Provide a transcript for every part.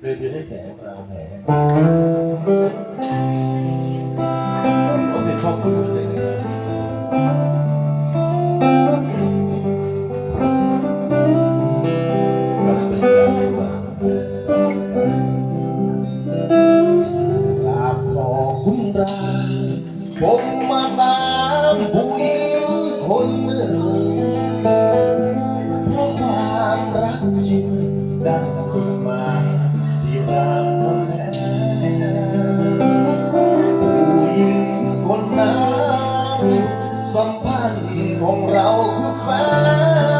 เลยจะได้แสงกลางแผลโอ้เสียงขอบคุณเลยนะครับ สัมพันธ์ของเราคือแฟ้า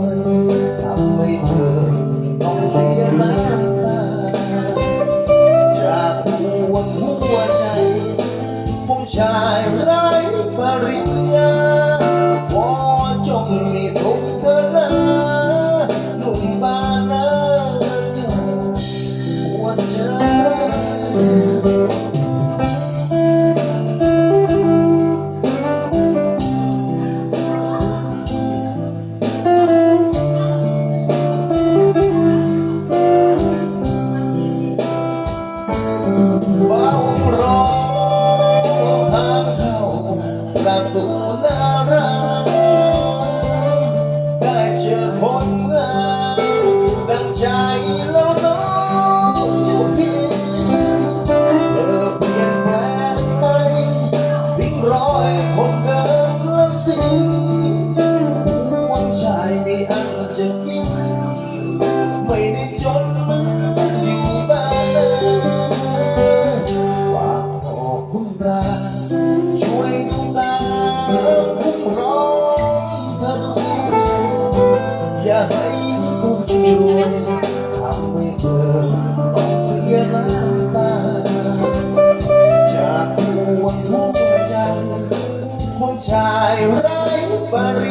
ช่วยดวตาผมร้องเธอดูอย่าให้ผมช่วยทำให้เธอต้องเสียน้ำตาจากดวงหัวใจคนชายไร้บรี